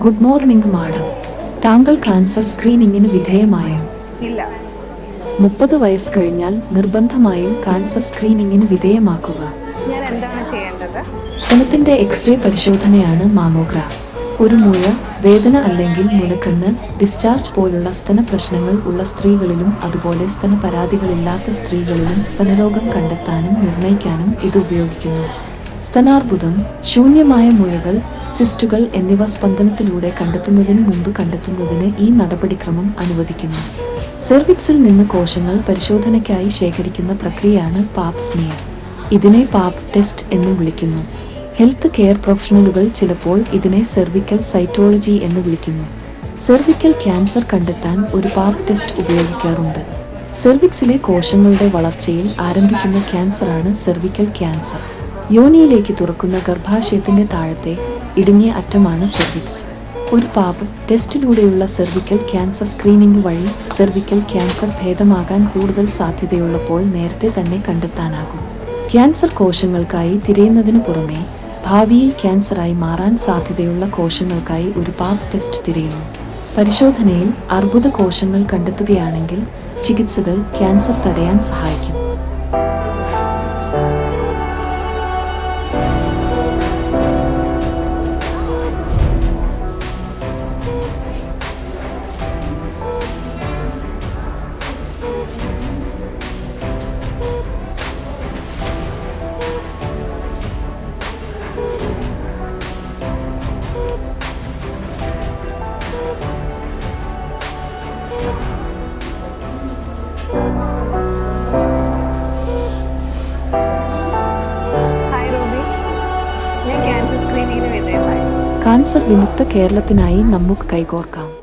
Good morning madam. താങ്കൾ cancer സ്ക്രീനിങ്ങിന് വിധേയമായോ? ഇല്ല. മുപ്പത് വയസ്സ് കഴിഞ്ഞാൽ നിർബന്ധമായും ക്യാൻസർ സ്ക്രീനിങ്ങിന് വിധേയമാക്കുക. ഞാൻ എന്താണ് ചെയ്യേണ്ടത്? സ്തനത്തിന്റെ എക്സ്റേ പരിശോധനയാണ് മാമോഗ്രാം. ഒരു മുഴ വേദന അല്ലെങ്കിൽ മുലക്കണ്ണ് ഡിസ്ചാർജ് പോലുള്ള സ്തന പ്രശ്നങ്ങൾ ഉള്ള സ്ത്രീകളിലും അതുപോലെ സ്തന പരാതികളില്ലാത്ത സ്ത്രീകളിലും സ്തനരോഗം കണ്ടെത്താനും നിർണയിക്കാനും ഇത് ഉപയോഗിക്കുന്നു. സ്തനാർബുദം ശൂന്യമായ മുഴകൾ സിസ്റ്റുകൾ എന്നിവ സ്പന്ദനത്തിലൂടെ കണ്ടെത്തുന്നതിന് മുമ്പ് കണ്ടെത്തുന്നതിന് ഈ നടപടിക്രമം അനുവദിക്കുന്നു. സെർവിക്സിൽ നിന്ന് കോശങ്ങൾ പരിശോധനയ്ക്കായി ശേഖരിക്കുന്ന പ്രക്രിയയാണ് പാപ് സ്മിയർ. ഇതിനെ പാപ് ടെസ്റ്റ് എന്നും വിളിക്കുന്നു. ഹെൽത്ത് കെയർ പ്രൊഫഷണലുകൾ ചിലപ്പോൾ ഇതിനെ സെർവിക്കൽ സൈറ്റോളജി എന്ന് വിളിക്കുന്നു. സെർവിക്കൽ ക്യാൻസർ കണ്ടെത്താൻ ഒരു പാപ് ടെസ്റ്റ് ഉപയോഗിക്കാറുണ്ട്. സെർവിക്സിലെ കോശങ്ങളുടെ വളർച്ചയിൽ ആരംഭിക്കുന്ന ക്യാൻസറാണ് സെർവിക്കൽ ക്യാൻസർ. യോനിയിലേക്ക് തുറക്കുന്ന ഗർഭാശയത്തിന്റെ താഴത്തെ ഇടുങ്ങിയ അറ്റമാണ് സെർവിക്സ്. ഒരു പാപ് ടെസ്റ്റിലൂടെയുള്ള സെർവിക്കൽ ക്യാൻസർ സ്ക്രീനിംഗ് വഴി സെർവിക്കൽ ക്യാൻസർ ഭേദമാകാൻ കൂടുതൽ സാധ്യതയുള്ളപ്പോൾ നേരത്തെ തന്നെ കണ്ടെത്താനാകും. ക്യാൻസർ കോശങ്ങൾക്കായി തിരയുന്നതിനു പുറമെ ഭാവിയിൽ ക്യാൻസറായി മാറാൻ സാധ്യതയുള്ള കോശങ്ങൾക്കായി ഒരു പാപ് ടെസ്റ്റ് തിരയുന്നു. പരിശോധനയിൽ അർബുദ കോശങ്ങൾ കണ്ടെത്തുകയാണെങ്കിൽ ചികിത്സകൾ ക്യാൻസർ തടയാൻ സഹായിക്കും. കാൻസർ വിമുക്ത കേരളത്തിനായി നമുക്ക് കൈകോർക്കാം.